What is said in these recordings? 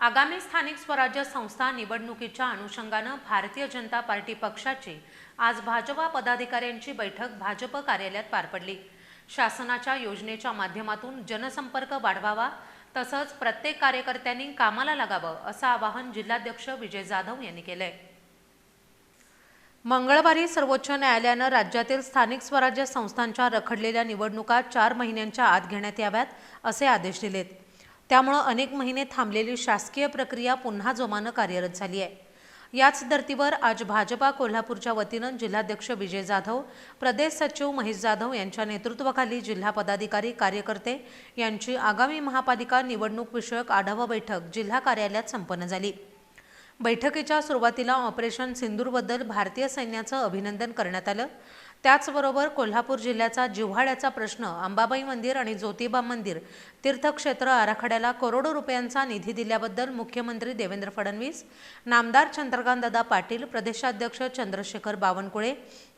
आगामी स्थानिक स्वराज्य संस्था निवडणुकीच्या अनुषंगानं भारतीय जनता पार्टी पक्षाची आज भाजपा पदाधिकाऱ्यांची बैठक भाजप कार्यालयात पार पडली. शासनाच्या योजनेच्या माध्यमातून जनसंपर्क वाढवावा तसंच प्रत्येक कार्यकर्त्यांनी कामाला लागावं असं आवाहन जिल्हाध्यक्ष विजय जाधव यांनी केलंय. मंगळवारी सर्वोच्च न्यायालयानं राज्यातील स्थानिक स्वराज्य संस्थांच्या रखडलेल्या निवडणुका चार महिन्यांच्या आत घेण्यात याव्यात असे आदेश दिलेत. त्यामुळं अनेक महिने थांबलेली शासकीय प्रक्रिया पुन्हा जोमानं कार्यरत झाली आहे. याच धर्तीवर आज भाजपा कोल्हापूरच्या वतीनं जिल्हाध्यक्ष विजय जाधव प्रदेश सचिव महेश जाधव यांच्या नेतृत्वाखाली जिल्हा पदाधिकारी कार्यकर्ते यांची आगामी महापालिका निवडणूक विषयक आढावा बैठक जिल्हा कार्यालयात संपन्न झाली. बैठकीच्या सुरुवातीला ऑपरेशन सिंदूरबद्दल भारतीय सैन्याचं अभिनंदन करण्यात आलं. त्याचबरोबर कोल्हापूर जिल्ह्याचा जिव्हाळ्याचा प्रश्न अंबाबाई मंदिर आणि ज्योतिबा मंदिर तीर्थक्षेत्र आराखड्याला करोडो रुपयांचा निधी दिल्याबद्दल मुख्यमंत्री देवेंद्र फडणवीस नामदार चंद्रकांतदादा पाटील प्रदेशाध्यक्ष चंद्रशेखर बावनकुळे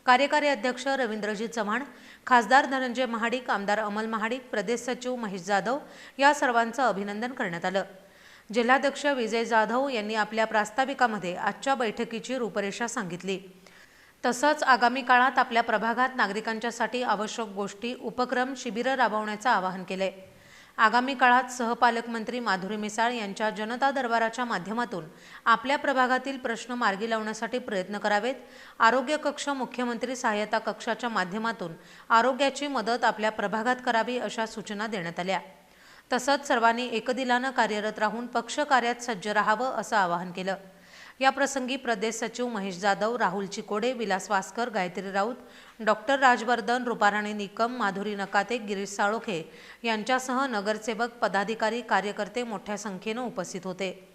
कार्यकारी अध्यक्ष रवींद्रजी चव्हाण खासदार धनंजय महाडिक आमदार अमल महाडिक प्रदेश सचिव महेश जाधव या सर्वांचं अभिनंदन करण्यात आलं. जिल्हाध्यक्ष विजय जाधव यांनी आपल्या प्रास्ताविकामध्ये आजच्या बैठकीची रूपरेषा सांगितली. तसंच आगामी काळात आपल्या प्रभागात नागरिकांच्यासाठी आवश्यक गोष्टी उपक्रम शिबिरं राबवण्याचं आवाहन केलंय. आगामी काळात सहपालकमंत्री माधुरी मिसाळ यांच्या जनता दरबाराच्या माध्यमातून आपल्या प्रभागातील प्रश्न मार्गी लावण्यासाठी प्रयत्न करावेत. आरोग्य कक्ष मुख्यमंत्री सहाय्यता कक्षाच्या माध्यमातून आरोग्याची मदत आपल्या प्रभागात करावी अशा सूचना देण्यात आल्या. तसंच सर्वांनी एकदिलानं कार्यरत राहून पक्ष कार्यात सज्ज राहावं असं आवाहन केलं. या प्रसंगी प्रदेश सचिव महेश जाधव राहुल चिकोडे विलास वासकर गायत्री राऊत डॉक्टर राजवर्धन रुपाराणी निकम माधुरी नकाते गिरीश साळोखे यांच्यासह नगरसेवक पदाधिकारी कार्यकर्ते मोठ्या संख्येनं उपस्थित होते.